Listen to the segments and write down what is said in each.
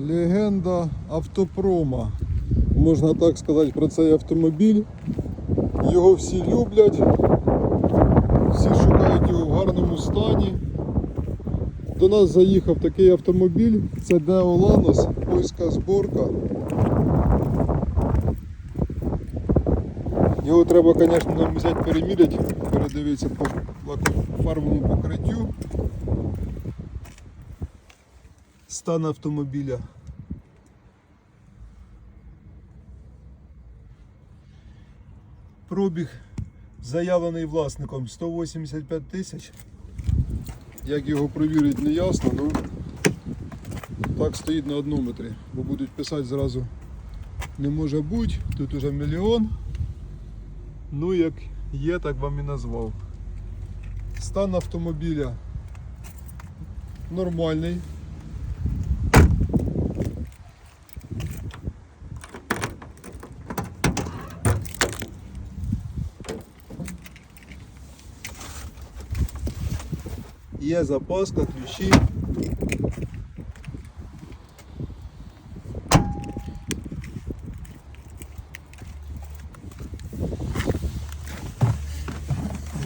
Легенда автопрома. Можна так сказати про цей автомобіль. Його всі люблять, всі шукають його в гарному стані. До нас заїхав такий автомобіль, це Deo Lanos, польська зборка. Його треба, звісно, нам взяти переміряти, передивитися по лакофарбовому покриттю. Стан автомобіля. Пробіг заявлений власником 185 тисяч. Як його провірити не ясно, ну так стоїть на однометрі, бо будуть писати зразу не може бути, тут уже мільйон. Ну як є, так вам і назвав. Стан автомобіля нормальний. Є запаска, ключі.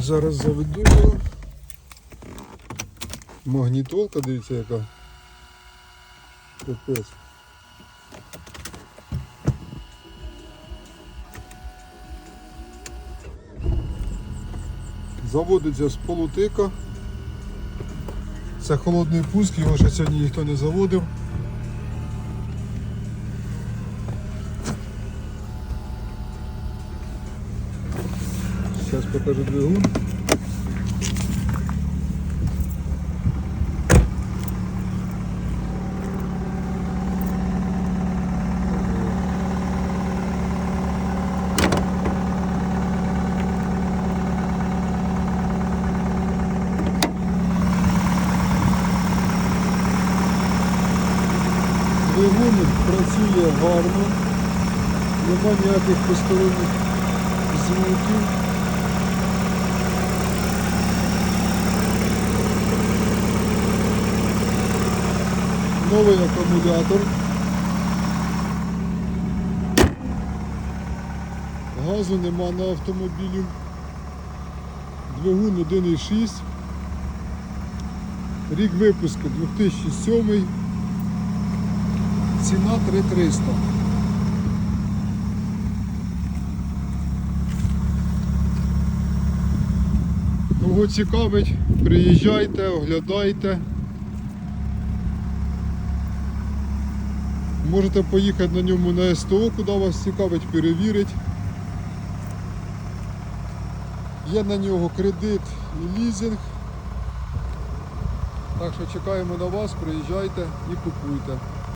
Зараз заведу його. Магнітолка, дивіться яка. Капець. Заводиться з полутика. Це холодний пуск, його ще сьогодні ніхто не заводив. Зараз покажу двигун. Двигун працює гарно, нема ніяких посторонніх звуків. Новий акумулятор. Газу нема на автомобілі. Двигун 1,6. Рік випуску 2007. Ціна 3300. Кого цікавить, приїжджайте, оглядайте. Можете поїхати на ньому на СТО, куди вас цікавить, перевірить. Є на нього кредит і лізинг. Так що чекаємо на вас, приїжджайте і купуйте.